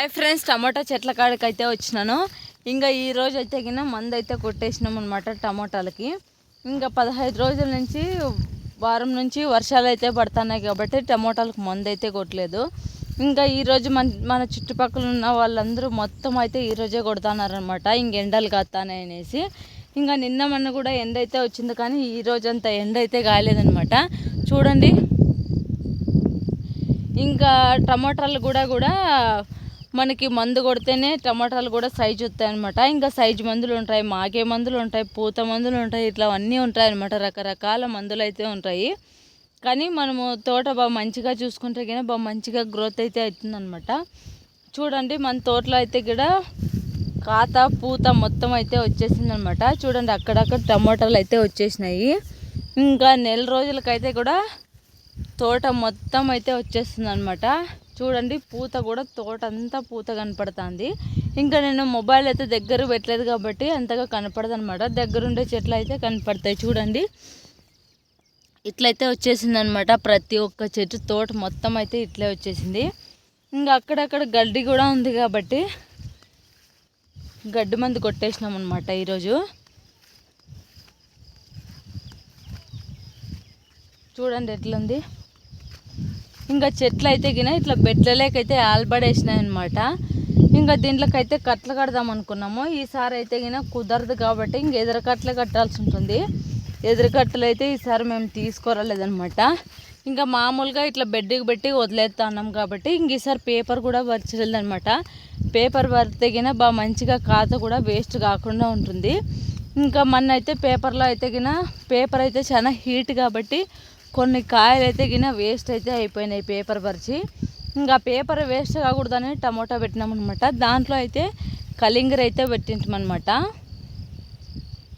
Hi friends టమాటా చెట్ల కాడికి అయితే వచ్చినాను. ఇంకా ఈ రోజు అయితే కింద మందు అయితే కొట్టేసినాం అనమాట టమాటాలకి. ఇంకా పదహైదు రోజుల నుంచి వారం నుంచి వర్షాలు అయితే పడుతున్నాయి కాబట్టి టమాటాలకు మందు అయితే కొట్టలేదు. ఇంకా ఈరోజు మన మన చుట్టుపక్కల ఉన్న వాళ్ళందరూ మొత్తం అయితే ఈరోజే కొడుతున్నారనమాట ఇంక ఎండలు కాస్తాయి అనేసి. ఇంకా నిన్న మొన్న కూడా ఎండ అయితే వచ్చింది కానీ ఈ రోజు అంత ఎండ అయితే కాలేదనమాట చూడండి. ఇంకా టమాటాలు కూడా కూడా మనకి మందు కొడితేనే టమాటాలు కూడా సైజు వస్తాయి అనమాట ఇంకా సైజు మందులు ఉంటాయి మాగే మందులు ఉంటాయి పూత మందులు ఉంటాయి ఇట్లా అన్నీ ఉంటాయి అనమాట రకరకాల మందులు అయితే ఉంటాయి. కానీ మనము తోట బాగా మంచిగా చూసుకుంటే కానీ బాగా మంచిగా గ్రోత్ అయితే అవుతుందనమాట చూడండి మన తోటలో అయితే కూడా కాత పూత మొత్తం అయితే వచ్చేసింది అనమాట చూడండి అక్కడక్కడ టమాటాలు అయితే వచ్చేసినాయి. ఇంకా నెల రోజులకైతే కూడా తోట మొత్తం అయితే వచ్చేస్తుంది అనమాట చూడండి పూత కూడా తోట అంతా పూత కనపడుతుంది. ఇంకా నేను మొబైల్ అయితే దగ్గర పెట్టలేదు కాబట్టి అంతగా కనపడదు అనమాట దగ్గరుండే చెట్లు అయితే కనపడతాయి చూడండి. ఇట్లయితే వచ్చేసింది అనమాట ప్రతి ఒక్క చెట్టు తోట మొత్తం అయితే ఇట్లే వచ్చేసింది. ఇంకా అక్కడక్కడ గడ్డి కూడా ఉంది కాబట్టి గడ్డి మందు కొట్టేసినాం అనమాట ఈరోజు. చూడండి ఎట్లుంది. ఇంకా చెట్లు అయితే గిన ఇట్లా బెడ్లలోకైతే ఆల్బడేసినాయి అనమాట ఇంకా దీంట్లోకైతే కట్టలు కడదాం అనుకున్నాము. ఈసారి అయితే గిన కుదరదు కాబట్టి ఇంక ఎదురు కట్టలే కట్టాల్సి ఉంటుంది. ఎదురు కట్టలు అయితే ఈసారి మేము తీసుకురాలేదనమాట ఇంకా మామూలుగా ఇట్లా బెడ్కి పెట్టి వదిలేస్తున్నాం కాబట్టి ఇంక ఈసారి పేపర్ కూడా అనమాట పేపర్ పడితే బాగా మంచిగా కాత కూడా వేస్ట్ కాకుండా ఉంటుంది. ఇంకా మన అయితే పేపర్లో అయితే గిన పేపర్ అయితే చాలా హీట్ కాబట్టి కొన్ని కాయలు అయితే గిన వేస్ట్ అయితే అయిపోయినాయి పేపర్ పరిచి. ఇంకా పేపర్ వేస్ట్ కాకూడదని టమోటా పెట్టినాం అనమాట దాంట్లో అయితే కలింగర అయితే పెట్టించామన్నమాట